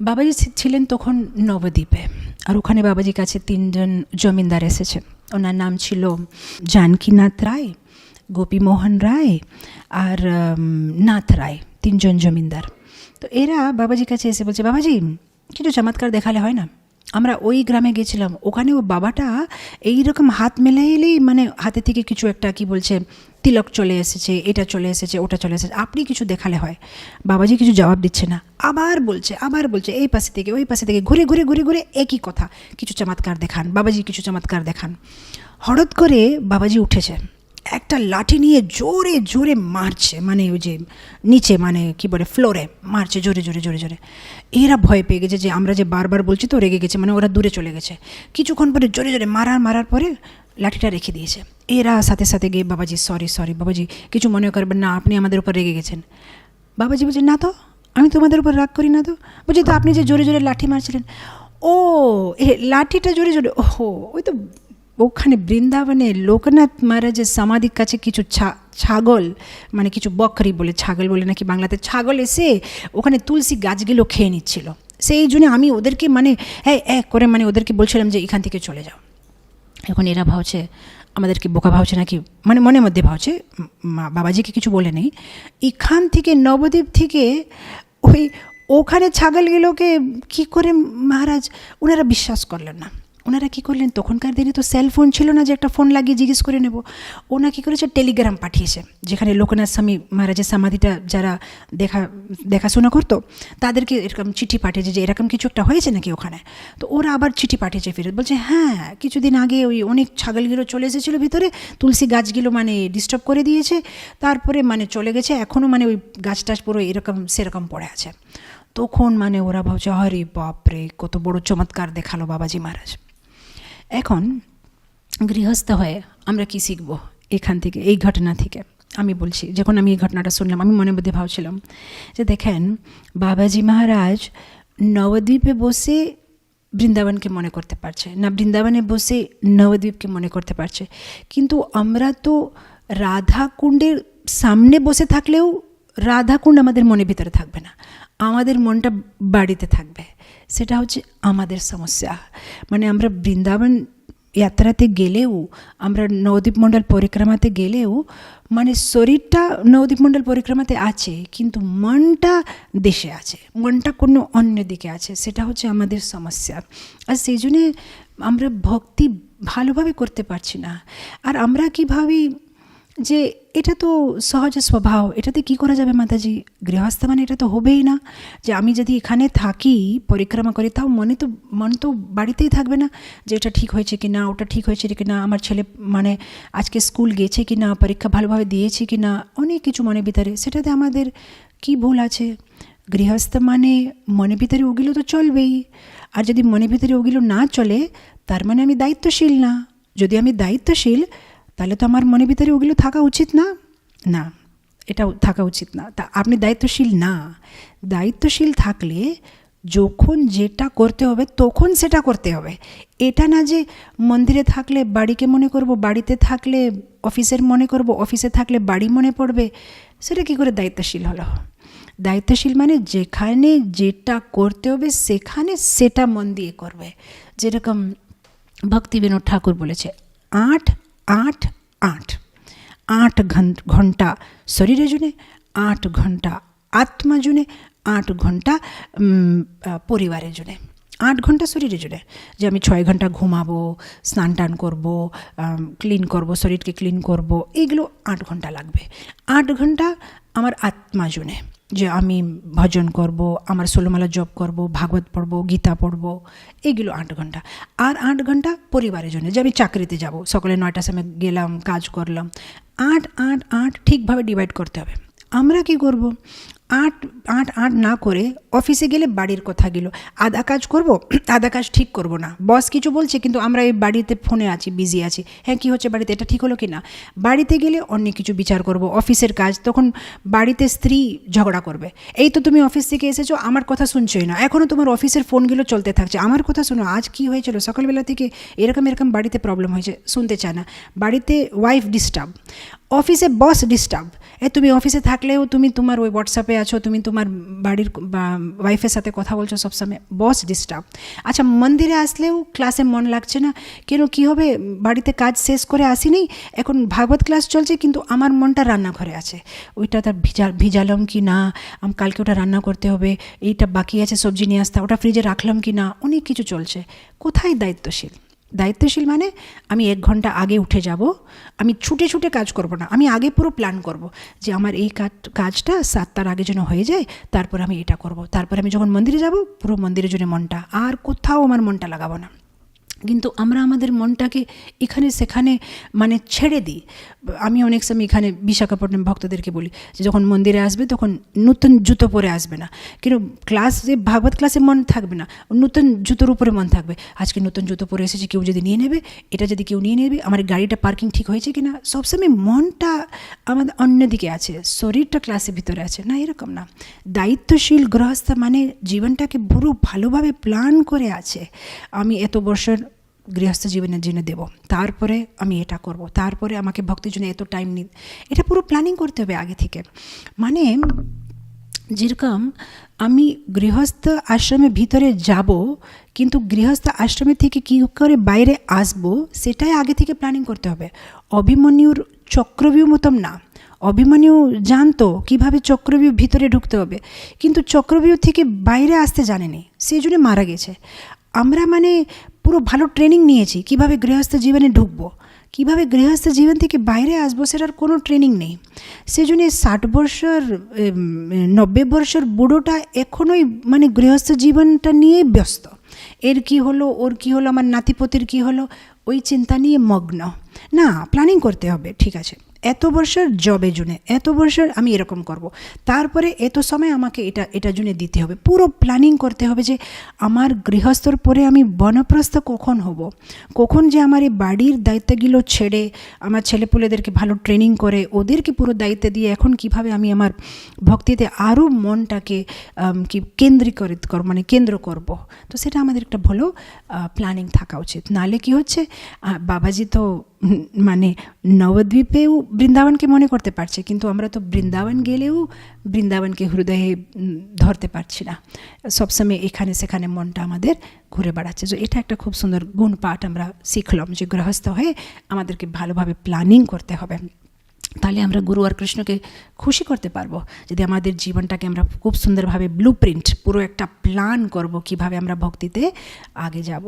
বাবাজি ছিলেন তখন নবদ্বীপে, আর ওখানে বাবাজির কাছে তিনজন জমিদার এসেছে। ওনার নাম ছিল জানকীনাথ রায়, গোপীমোহন রায় আর নাথ রায়, তিনজন জমিদার তো এরা বাবাজির কাছে এসে বলছে, বাবাজি কিছু চমৎকার দেখালে হয় না। আমরা ওই গ্রামে গেছিলাম ওখানে ও বাবাটা এইরকম হাত মেলে এলেই মানে হাতে থেকে কিছু একটা কি বলছে তিলক চলে এসেছে, এটা চলে এসেছে, ওটা চলে এসেছে। আপনি কিছু দেখালে হয়। বাবাজি কিছু জবাব দিচ্ছে না। আবার বলছে আবার বলছে, এই পাশে থেকে, ওই পাশে থেকে ঘুরে ঘুরে ঘুরে ঘুরে একই কথা। কিছু চমৎকার দেখান। বাবাজি কিছু চমৎকার দেখান। হঠাৎ করে বাবাজি উঠেছে। একটা লাঠি নিয়ে জোরে জোরে মারছে মানে ওই যে নিচে মানে কি বলে ফ্লোরে মারছে, জোরে জোরে জোরে জোরে। এরা ভয় পেয়ে গেছে যে, আমরা যে বারবার বলছি তো রেগে গেছে মানে ওরা দূরে চলে গেছে। কিছুক্ষণ পরে জোরে জোরে মারার মারার পরে লাঠিটা রেখে দিয়েছে। এরা সাথে সাথে গিয়ে বাবাজি সরি সরি বাবাজি, কিছু মনে করবেন না, আপনি আমাদের উপর রেগে গেছেন। বাবাজি বলছে, না তো, আমি তোমাদের উপর রাগ করি না তো। বলছি, তো আপনি যে জোরে জোরে লাঠি মারছিলেন, ও, এ লাঠিটা জোরে জোরে, ওহো, ওই তো ওখানে বৃন্দাবনে লোকনাথ মহারাজের সমাধির কাছে কিছু ছা- ছাগল মানে কিছু বকরি বলে, ছাগল বলে নাকি বাংলাতে ছাগল এসে ওখানে তুলসী গাছগুলো খেয়ে নিচ্ছিল। সেই জন্য আমি ওদেরকে মানে হ্যাঁ এক করে মানে ওদেরকে বলছিলাম যে এখান থেকে চলে যাও। এখন এরা ভাবছে, আমাদেরকে বোকা ভাবছে নাকি? মানে মনের মধ্যে ভাবছে বাবাজিকে কিছু বলে নেই। এখান থেকে, নবদ্বীপ থেকে ওই ওখানে ছাগলগুলোকে কি করে মহারাজ, ওনারা বিশ্বাস করলেন না। ওনারা কী করলেন? তখনকার দিনে তো সেল ফোন ছিল না যে একটা ফোন লাগিয়ে জিজ্ঞেস করে নেব। ওনা কী করেছে? টেলিগ্রাম পাঠিয়েছে। যেখানে লোকনাথ স্বামী মহারাজের সমাধিটা যারা দেখা, দেখাশোনা করতো, তাদেরকে এরকম চিঠি পাঠিয়েছে যে এরকম কিছু একটা হয়েছে নাকি ওখানে? তো ওরা আবার চিঠি পাঠিয়েছে ফেরত। বলছে হ্যাঁ কিছুদিন আগে ওই অনেক ছাগলগুলো চলে এসেছিল ভিতরে। তুলসী গাছগুলো মানে ডিস্টার্ব করে দিয়েছে। তারপরে মানে চলে গেছে। এখনও মানে ওই গাছ টাছ পুরো এরকম, সেরকম পড়ে আছে। তখন মানে ওরা ভাবছে হরে বাপরে, কত বড় চমৎকার দেখাল বাবাজি মহারাজ। এখন গৃহস্থ হয়ে আমরা কি শিখব এখান থেকে, এই ঘটনা থেকে? আমি বলছি, যখন আমি এই ঘটনাটা শুনলাম, আমি মনে মধ্যে ভাবছিলাম যে দেখেন, বাবাজি মহারাজ নবদ্বীপে বসে বৃন্দাবনকে মনে করতে পারছে। না, বৃন্দাবনে বসে নবদ্বীপকে মনে করতে পারছে। কিন্তু আমরা তো রাধা কুণ্ডের সামনে বসে থাকলেও রাধাকুণ্ড আমাদের মনের ভিতরে থাকবে না। আমাদের মনটা বাড়িতে থাকবে। সেটা হচ্ছে আমাদের সমস্যা। মানে আমরা বৃন্দাবন যাত্রাতে গেলেও, আমরা নবদ্বীপ মণ্ডল পরিক্রমাতে গেলেও মানে শরীরটা নবদ্বীপ মণ্ডল পরিক্রমাতে আছে, কিন্তু মনটা দেশে আছে। মনটা কোনো অন্য দিকে আছে। সেটা হচ্ছে আমাদের সমস্যা। আর সেই জন্যে আমরা ভক্তি ভালোভাবে করতে পারছি না। আর আমরা কি ভাবি যে এটা তো সহজ স্বভাব। এটাতে কি করা যাবে মাতাজি? গৃহস্থ মানে এটা তো হবেই না। যে আমি যদি এখানে থাকি, পরিক্রমা করি, তাও মনে তো, মন তো বাড়িতেই থাকবে না যে এটা ঠিক হয়েছে কি না ওটা ঠিক হয়েছে কি না আমার ছেলে মানে আজকে স্কুল গেছে কি না পরীক্ষা ভালোভাবে দিয়েছে কি না অনেক কিছু মনের ভিতরে। সেটাতে আমাদের কি ভুল আছে? গৃহস্থ মানে মনের ভিতরে ওগুলো তো চলবেই। আর যদি মনের ভিতরে ওগুলো না চলে, তার মানে আমি দায়িত্বশীল না। যদি আমি দায়িত্বশীল তাহলে তো আমার মনের ভিতরে ওগুলো থাকা উচিত না? না এটা থাকা উচিত না। তা আপনি দায়িত্বশীল না। দায়িত্বশীল থাকলে যখন যেটা করতে হবে, তখন সেটা করতে হবে। এটা না যে মন্দিরে থাকলে বাড়িকে মনে করব, বাড়িতে থাকলে অফিসের মনে করব, অফিসে থাকলে বাড়ি মনে পড়বে, সেটা কি করে দায়িত্বশীল হলো? দায়িত্বশীল মানে যেখানে যেটা করতে হবে, সেখানে সেটা মন দিয়ে করবে। যেরকম ভক্তি বিনোদ ঠাকুর বলেছে, আট আট আট আট ঘন- ঘণ্টা শরীরের জন্য আট ঘণ্টা আত্মা জন্য আট ঘণ্টা পরিবারের জন্য আট ঘণ্টা শরীরের জন্য যে আমি ছয় ঘণ্টা ঘুমাবো স্নান টান করব ক্লিন করব শরীরকে ক্লিন করব এইগুলো আট ঘণ্টা লাগবে আট ঘণ্টা আমার আত্মা জন্যে যে আমি ভজন করব, আমার ষোলোমালা জপ করব, ভাগবত পড়ব, গীতা পড়ব, এগুলো আট ঘণ্টা। আর আট ঘণ্টা পরিবারের জন্য, যে আমি চাকরিতে যাব, সকালে নয়টার সময় গেলাম, কাজ করলাম। আট আট আট ঠিকভাবে ডিভাইড করতে হবে। আমরা কি করব? আট আট আট না করে অফিসে গেলে বাড়ির কথা গেল। আধা কাজ করব, আধা কাজ ঠিক করব না। বস কিছু বলছে, কিন্তু আমরা এই বাড়িতে ফোনে আছি, বিজি আছি। হ্যাঁ কী হচ্ছে বাড়িতে? এটা ঠিক হলো কি না? বাড়িতে গেলে অন্য কিছু বিচার করব, অফিসের কাজ, তখন বাড়িতে স্ত্রী ঝগড়া করবে। এই তো তুমি অফিস থেকে এসেছ, আমার কথা শুনছোই না। এখনও তোমার অফিসের ফোনগুলো চলতে থাকছে, আমার কথা শোনো, আজ কি হয়েছিল? সকালবেলা থেকে এরকম এরকম বাড়িতে প্রবলেম হয়েছে, শুনতে চায় না। বাড়িতে ওয়াইফ ডিস্টার্ব অফিসে বস ডিস্টার্ব তুমি অফিসে থাকলেও তুমি তোমার ওই হোয়াটসঅ্যাপে আছো, তুমি তোমার বাড়ির ওয়াইফের সাথে কথা বলছো সবসময়। বস ডিস্টার্ব আচ্ছা মন্দিরে আসলেও ক্লাসে মন লাগছে না। কেন, কী হবে? বাড়িতে কাজ শেষ করে আসিনি। এখন ভাগবত ক্লাস চলছে, কিন্তু আমার মনটা রান্নাঘরে আছে। ওইটা তার ভিজা, ভিজালাম কি না? আম, কালকে ওটা রান্না করতে হবে। এইটা বাকি আছে, সবজি নিয়ে আসতে ওটা ফ্রিজে রাখলাম কি না? অনেক কিছু চলছে। কোথায় দায়িত্বশীল? দায়িত্বশীল মানে আমি এক ঘণ্টা আগে উঠে যাব, আমি ছুটে ছুটে কাজ করব না, আমি আগে পুরো প্ল্যান করব যে আমার এই কাজ, কাজটা সাতটার আগে যেন হয়ে যায়, তারপর আমি এটা করব, তারপর আমি যখন মন্দিরে যাব, পুরো মন্দিরের জন্য মনটা, আর কোথাও আমার মনটা লাগাবো না। কিন্তু আমরা আমাদের মনটাকে এখানে সেখানে মানে ছেড়ে দিই। আমি অনেক সময় এখানে বিশাখাপট্টনম ভক্তদেরকে বলি যে যখন মন্দিরে আসবে তখন নতুন জুতো পরে আসবে না। কিন্তু ক্লাসে ভাগবত ক্লাসে মন থাকবে না, নতুন জুতোর উপরে মন থাকবে। আজকে নতুন জুতো পরে এসেছে, কেউ যদি নিয়ে নেবে, এটা যদি কেউ নিয়ে নেবে, আমার গাড়িটা পার্কিং ঠিক হয়েছে কি না সবসময় মনটা আমাদের অন্যদিকে আছে, শরীরটা ক্লাসের ভিতরে আছে। না, এরকম না। দায়িত্বশীল গৃহস্থ মানে জীবনটাকে পুরো ভালোভাবে প্ল্যান করে আছে। আমি এত বছর গৃহস্থ জীবনের জন্য দেব। তারপরে আমি এটা করব। তারপরে আমাকে ভক্তির জন্য এত টাইম নি এটা পুরো প্ল্যানিং করতে হবে আগে থেকে। মানে যেরকম আমি গৃহস্থ আশ্রমের ভিতরে যাব, কিন্তু গৃহস্থ আশ্রমে থেকে কী করে বাইরে আসব, সেটাই আগে থেকে প্ল্যানিং করতে হবে। অভিমন্যুর চক্রবিউ মতন না। অভিমন্যু জানতো কীভাবে চক্রবিউ ভিতরে ঢুকতে হবে। কিন্তু চক্রবিউ থেকে বাইরে আসতে জানেনি। সেই জন্য মারা গেছে। আমরা মানে পুরো ভালো ট্রেনিং নিয়েছি। কীভাবে গৃহস্থ জীবনে ঢুকবো? কীভাবে গৃহস্থ জীবন থেকে বাইরে আসব সেটার কোনো ট্রেনিং নেই। সেজন্য ষাট বছর নব্বই বছর বুড়োটা এখনোই মানে গৃহস্থ জীবনটা নিয়ে ব্যস্ত। এর কি হলো, ওর কি হলো, আমার নাতিপতির কি হলো, ওই চিন্তা নিয়ে মগ্ন। না প্ল্যানিং করতে হবে, ঠিক আছে। এত বছর জবে জুনে এত বছর আমি এরকম করব। তারপরে এত সময় আমাকে এটা, এটার জন্য দিতে হবে। পুরো প্ল্যানিং করতে হবে যে আমার গৃহস্থর পরে আমি বনপ্রস্থ কখন হব? কখন যে আমার এই বাড়ির দায়িত্বগুলো ছেড়ে আমার ছেলেপুলেদেরকে ভালো ট্রেনিং করে, ওদেরকে পুরো দায়িত্ব দিয়ে এখন কীভাবে আমি আমার ভক্তিতে আরও মনটাকে কি কেন্দ্রীকরিত কর মানে কেন্দ্র করব? তো সেটা আমাদের একটা ভালো প্ল্যানিং থাকা উচিত। নালে কি হচ্ছে? বাবাজি তো মানে নবদ্বীপেও বৃন্দাবনকে মনে করতে পারছে, কিন্তু আমরা তো বৃন্দাবন গেলেও বৃন্দাবনকে হৃদয়ে ধরতে পারছি না। সবসময় এখানে সেখানে মনটা আমাদের ঘুরে বেড়াচ্ছে। তো এটা একটা খুব সুন্দর গুণ পাঠ আমরা শিখলাম যে গৃহস্থ হয়ে আমাদেরকে ভালোভাবে প্ল্যানিং করতে হবে। তাহলে আমরা গুরু আর কৃষ্ণকে খুশি করতে পারব। যদি আমাদের জীবনটাকে আমরা খুব সুন্দরভাবে ব্লু প্রিন্ট পুরো একটা প্ল্যান করব কীভাবে আমরা ভক্তিতে আগে যাব।